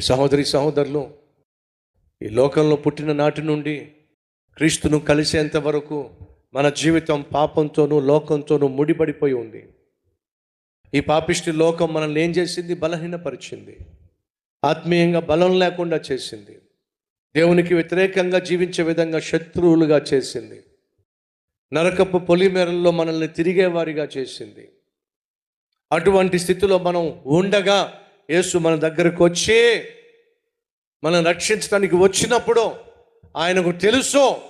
సహోదరి సహోదరులు ఈ లోకంలో పుట్టిన నాటి నుండి క్రీస్తును కలిసేంత వరకు మన జీవితం పాపంతోనూ లోకంతోనూ ముడిపడిపోయి ఉంది. ఈ పాపిష్టి లోకం మనల్ని ఏం చేసింది? బలహీనపరిచింది. ఆత్మీయంగా బలం లేకుండా చేసింది. దేవునికి వ్యతిరేకంగా జీవించే విధంగా శత్రువులుగా చేసింది. నరకపు పొలిమేరల్లో మనల్ని తిరిగేవారిగా చేసింది. అటువంటి స్థితిలో మనం ఉండగా యేసు మన దగ్గరకు వచ్చి మనం రక్షించడానికి వచ్చినప్పుడు ఆయనకు తెలుసు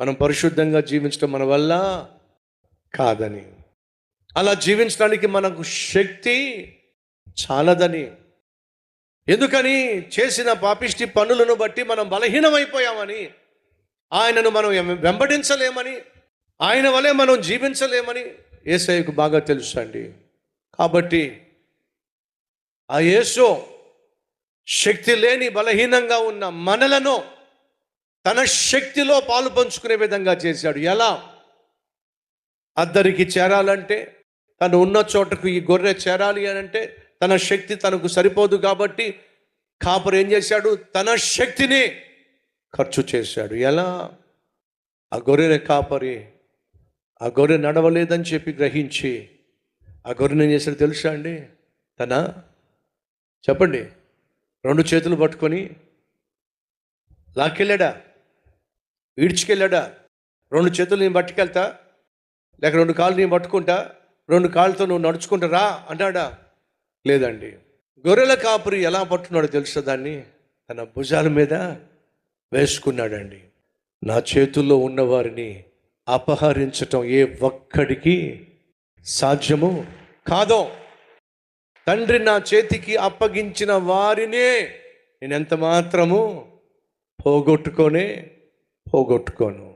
మనం పరిశుద్ధంగా జీవించడం మన వల్ల కాదని. అలా జీవించడానికి మనకు శక్తి చాలదని. ఎందుకని? చేసిన పాపిష్టి పనులను బట్టి మనం బలహీనమైపోయామని. ఆయనను మనం వెంబడించలేమని. ఆయన వలె మనం జీవించలేమని ఏసయ్యకు బాగా తెలుసు అండి కాబట్టి ఆ యేసు శక్తి లేని బలహీనంగా ఉన్న మనలను తన శక్తిలో పాలు పంచుకునే విధంగా చేశాడు. ఎలా? అద్దరికి చేరాలంటే తను ఉన్న చోటకు ఈ గొర్రె చేరాలి అని అంటే తన శక్తి తనకు సరిపోదు కాబట్టి కాపరు ఏం చేశాడు? తన శక్తిని ఖర్చు చేశాడు. ఎలా? ఆ గొర్రె కాపరి ఆ గొర్రె నడవలేదని చెప్పి గ్రహించి ఆ గొర్రెని ఏం చేశాడు తెలుసా అండి? తన చెప్పండి. రెండు చేతులు పట్టుకొని లాక్కెళ్ళాడా? ఈడ్చుకెళ్ళాడా? రెండు చేతులు నేను పట్టుకెళ్తా? లేక రెండు కాళ్ళు నేను పట్టుకుంటా? రెండు కాళ్ళతో నువ్వు నడుచుకుంటా రా అంటాడా? లేదండి. గొర్రెల కాపురి ఎలా పట్టున్నాడో తెలుసా దాన్ని? తన భుజాల మీద వేసుకున్నాడండి. నా చేతుల్లో ఉన్నవారిని అపహరించటం ఏ ఒక్కడికి సాధ్యము కాదో తండ్రి నా చేతికి అప్పగించిన వారినే నేను ఎంత మాత్రము పోగొట్టుకొనే పోగొట్టుకోను.